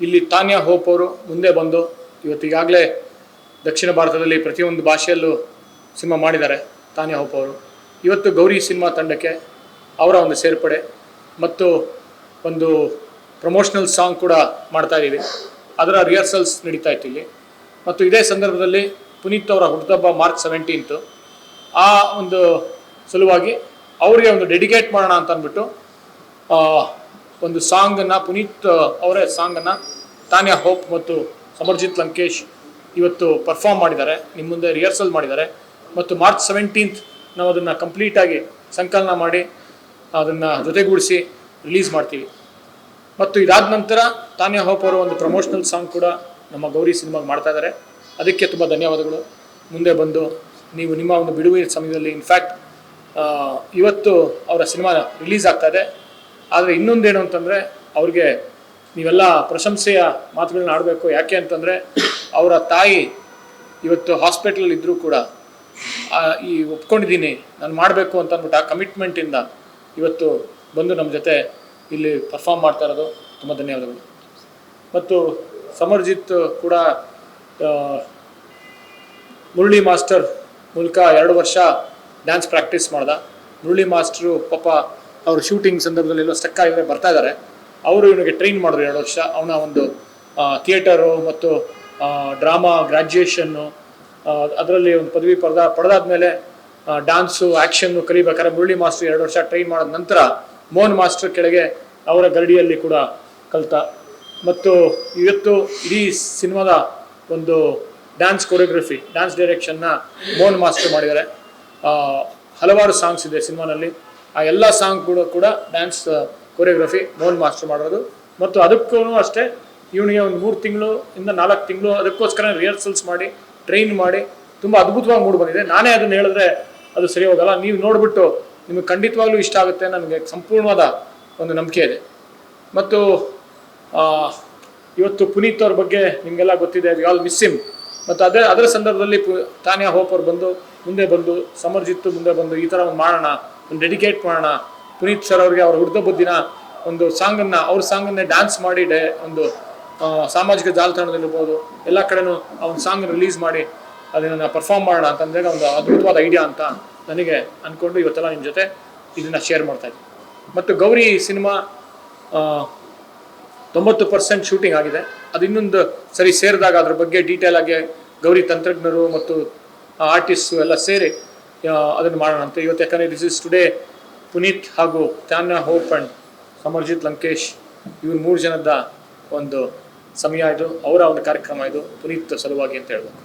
ಇಲ್ಲಿ ತಾನ್ಯಾ ಹೋಪ್ ಅವರು ಮುಂದೆ ಬಂದು ಇವತ್ತು ಈಗಾಗಲೇ ದಕ್ಷಿಣ ಭಾರತದಲ್ಲಿ ಪ್ರತಿಯೊಂದು ಭಾಷೆಯಲ್ಲೂ ಸಿನಿಮಾ ಮಾಡಿದ್ದಾರೆ ತಾನ್ಯಾ ಹೋಪ್ ಅವರು. ಇವತ್ತು ಗೌರಿ ಸಿನಿಮಾ ತಂಡಕ್ಕೆ ಅವರ ಒಂದು ಸೇರ್ಪಡೆ ಮತ್ತು ಒಂದು ಪ್ರಮೋಷನಲ್ ಸಾಂಗ್ ಕೂಡ ಮಾಡ್ತಾ ಇದ್ದೀವಿ. ಅದರ ರಿಹರ್ಸಲ್ಸ್ ನಡೀತಾ ಇತ್ತು ಇಲ್ಲಿ. ಮತ್ತು ಇದೇ ಸಂದರ್ಭದಲ್ಲಿ ಪುನೀತ್ ಅವರ ಹುಟ್ಟುಹಬ್ಬ ಮಾರ್ಚ್ ಸೆವೆಂಟೀನ್ತು ಆ ಒಂದು ಸಲುವಾಗಿ ಅವರಿಗೆ ಒಂದು ಡೆಡಿಕೇಟ್ ಮಾಡೋಣ ಅಂತ ಅಂದ್ಬಿಟ್ಟು ಒಂದು ಸಾಂಗನ್ನು, ಪುನೀತ್ ಅವರೇ ಸಾಂಗನ್ನು ತಾನ್ಯಾ ಹೋಪ್ ಮತ್ತು ಸಮರ್ಜಿತ್ ಲಂಕೇಶ್ ಇವತ್ತು ಪರ್ಫಾರ್ಮ್ ಮಾಡಿದ್ದಾರೆ. ನಿಮ್ಮ ಮುಂದೆ ರಿಹರ್ಸಲ್ ಮಾಡಿದ್ದಾರೆ. ಮತ್ತು ಮಾರ್ಚ್ ಸೆವೆಂಟೀನ್ತ್ ನಾವು ಅದನ್ನು ಕಂಪ್ಲೀಟಾಗಿ ಸಂಕಲನ ಮಾಡಿ ಅದನ್ನು ಜೊತೆಗೂಡಿಸಿ ರಿಲೀಸ್ ಮಾಡ್ತೀವಿ. ಮತ್ತು ಇದಾದ ನಂತರ ತಾನ್ಯಾ ಹೋಪ್ ಅವರು ಒಂದು ಪ್ರಮೋಷನಲ್ ಸಾಂಗ್ ಕೂಡ ನಮ್ಮ ಗೌರಿ ಸಿನಿಮಾಗೆ ಮಾಡ್ತಾ ಇದ್ದಾರೆ. ಅದಕ್ಕೆ ತುಂಬ ಧನ್ಯವಾದಗಳು. ಮುಂದೆ ಬಂದು ನೀವು ನಿಮ್ಮ ಒಂದು ಬಿಡುವಿನ ಸಮಯದಲ್ಲಿ ಇನ್ಫ್ಯಾಕ್ಟ್ ಇವತ್ತು ಅವರ ಸಿನಿಮಾ ರಿಲೀಸ್ ಆಗ್ತಾ ಇದೆ. ಆದರೆ ಇನ್ನೊಂದೇನು ಅಂತಂದರೆ ಅವ್ರಿಗೆ ನೀವೆಲ್ಲ ಪ್ರಶಂಸೆಯ ಮಾತುಗಳನ್ನ ಆಡಬೇಕು. ಯಾಕೆ ಅಂತಂದರೆ ಅವರ ತಾಯಿ ಇವತ್ತು ಹಾಸ್ಪಿಟ್ಲಲ್ಲಿ ಇದ್ದರೂ ಕೂಡ ಈ ಒಪ್ಕೊಂಡಿದ್ದೀನಿ, ನಾನು ಮಾಡಬೇಕು ಅಂತ ಅಂದ್ಬಿಟ್ಟು ಆ ಕಮಿಟ್ಮೆಂಟಿಂದ ಇವತ್ತು ಬಂದು ನಮ್ಮ ಜೊತೆ ಇಲ್ಲಿ ಪರ್ಫಾರ್ಮ್ ಮಾಡ್ತಾ ಇರೋದು ತುಂಬ ಧನ್ಯವಾದಗಳು. ಮತ್ತು ಸಮರ್ಜಿತ್ ಕೂಡ ಮುರಳಿ ಮಾಸ್ಟರ್ ಮೂಲಕ ಎರಡು ವರ್ಷ ಡ್ಯಾನ್ಸ್ ಪ್ರಾಕ್ಟೀಸ್ ಮಾಡ್ದ. ಮುರಳಿ ಮಾಸ್ಟ್ರು ಪಾಪ ಅವ್ರ ಶೂಟಿಂಗ್ ಸಂದರ್ಭದಲ್ಲಿ ಎಲ್ಲೋ ಸ್ಟಕ್ ಆಗಿದ್ರೆ ಬರ್ತಾ ಇದ್ದಾರೆ ಅವರು ಇವನಿಗೆ ಟ್ರೈನ್ ಮಾಡಿದ್ರು ಎರಡು ವರ್ಷ. ಅವನ ಒಂದು ಥಿಯೇಟರು ಮತ್ತು ಡ್ರಾಮಾ ಗ್ರ್ಯಾಜುಯೇಷನ್ನು ಅದರಲ್ಲಿ ಒಂದು ಪದವಿ ಪಡೆದ, ಪಡೆದಾದ್ಮೇಲೆ ಡ್ಯಾನ್ಸು ಆ್ಯಕ್ಷನ್ನು ಕಲಿಬೇಕಾದ್ರೆ ಮುರಳಿ ಮಾಸ್ಟರ್ ಎರಡು ವರ್ಷ ಟ್ರೈನ್ ಮಾಡಿದ ನಂತರ ಮೋಹನ್ ಮಾಸ್ಟರ್ ಕೆಳಗೆ ಅವರ ಗರಡಿಯಲ್ಲಿ ಕೂಡ ಕಲಿತ. ಮತ್ತು ಇವತ್ತು ಇಡೀ ಸಿನಿಮಾದ ಒಂದು ಡ್ಯಾನ್ಸ್ ಕೊರಿಯೋಗ್ರಫಿ ಡ್ಯಾನ್ಸ್ ಡೈರೆಕ್ಷನ್ನ ಮೋಹನ್ ಮಾಸ್ಟರ್ ಮಾಡಿದ್ದಾರೆ. ಹಲವಾರು ಸಾಂಗ್ಸ್ ಇದೆ ಸಿನಿಮಾನಲ್ಲಿ. ಆ ಎಲ್ಲ ಸಾಂಗ್ ಕೂಡ ಕೂಡ ಡ್ಯಾನ್ಸ್ ಕೊರಿಯೋಗ್ರಫಿ ಮೋಹನ್ ಮಾಸ್ಟರ್ ಮಾಡೋದು. ಮತ್ತು ಅದಕ್ಕೂ ಅಷ್ಟೇ, ಇವನಿಗೆ ಒಂದು ಮೂರು ತಿಂಗಳು ಇಂದ ನಾಲ್ಕು ತಿಂಗಳು ಅದಕ್ಕೋಸ್ಕರ ರಿಹರ್ಸಲ್ಸ್ ಮಾಡಿ ಟ್ರೈನ್ ಮಾಡಿ, ತುಂಬ ಅದ್ಭುತವಾಗಿ ಮೂಡ್ ಬಂದಿದೆ. ನಾನೇ ಅದನ್ನು ಹೇಳಿದ್ರೆ ಅದು ಸರಿ ಹೋಗಲ್ಲ. ನೀವು ನೋಡಿಬಿಟ್ಟು ನಿಮಗೆ ಖಂಡಿತವಾಗ್ಲೂ ಇಷ್ಟ ಆಗುತ್ತೆ ನನಗೆ ಸಂಪೂರ್ಣವಾದ ಒಂದು ನಂಬಿಕೆ ಇದೆ. ಮತ್ತು ಇವತ್ತು ಪುನೀತ್ ಅವ್ರ ಬಗ್ಗೆ ನಿಮಗೆಲ್ಲ ಗೊತ್ತಿದೆ ವಿ ಆಲ್ ಮಿಸ್ ಹಿಮ್ ಮತ್ತು ಅದೇ, ಅದರ ಸಂದರ್ಭದಲ್ಲಿ ಪು, ತಾನ್ಯಾ ಹೋಪ್ ಅವ್ರು ಬಂದು, ಮುಂದೆ ಬಂದು ಸಮರ್ಜಿತ್ತು ಮುಂದೆ ಬಂದು ಈ ಥರ ಒಂದು ಮಾಡೋಣ. ಒಂದು ಡೆಡಿಕೇಟ್ ಮಾಡೋಣ. ಪುನೀತ್ ಸರ್ ಅವ್ರಿಗೆ ಅವ್ರ ಹುಡ್ದ ಬುದ್ಧಿನ ಒಂದು ಸಾಂಗನ್ನು, ಅವ್ರ ಸಾಂಗನ್ನೇ ಡ್ಯಾನ್ಸ್ ಮಾಡಿ ಡೇ, ಒಂದು ಸಾಮಾಜಿಕ ಜಾಲತಾಣದಲ್ಲಿರ್ಬೋದು, ಎಲ್ಲ ಕಡೆನೂ ಆ ಒಂದು ಸಾಂಗ್ ರಿಲೀಸ್ ಮಾಡಿ ಅದನ್ನು ಪರ್ಫಾರ್ಮ್ ಮಾಡೋಣ ಅಂತಂದ್ರೆ ಒಂದು ಅದ್ಭುತವಾದ ಐಡಿಯಾ ಅಂತ ನನಗೆ ಅಂದ್ಕೊಂಡು ಇವತ್ತೆಲ್ಲ ನಿಮ್ಮ ಜೊತೆ ಇದನ್ನು ಶೇರ್ ಮಾಡ್ತಾ ಇದ್ದೀನಿ. ಮತ್ತು ಗೌರಿ ಸಿನಿಮಾ ತೊಂಬತ್ತು ಪರ್ಸೆಂಟ್ ಶೂಟಿಂಗ್ ಆಗಿದೆ. ಅದು ಇನ್ನೊಂದು ಸರಿ ಸೇರಿದಾಗ ಅದ್ರ ಬಗ್ಗೆ ಡೀಟೇಲ್ ಆಗಿ ಗೌರಿ ತಂತ್ರಜ್ಞರು ಮತ್ತು ಆರ್ಟಿಸ್ಟು ಎಲ್ಲ ಸೇರಿ ಅದನ್ನು ಮಾಡೋಣ ಅಂತ. ಇವತ್ತು ಯಾಕಂದರೆ ದಿಸ್ ಇಸ್ ಟುಡೇ ಪುನೀತ್ ಹಾಗೂ ತಾನ್ಯಾ ಹೋಪ್ ಅಂಡ್ ಸಮರ್ಜಿತ್ ಲಂಕೇಶ್ ಇವ್ರು ಮೂರು ಜನದ ಒಂದು ಸಮಯ ಇದು, ಅವರ ಒಂದು ಕಾರ್ಯಕ್ರಮ ಇದು ಪುನೀತ್ ಸಲುವಾಗಿ ಅಂತ ಹೇಳ್ಬೇಕು.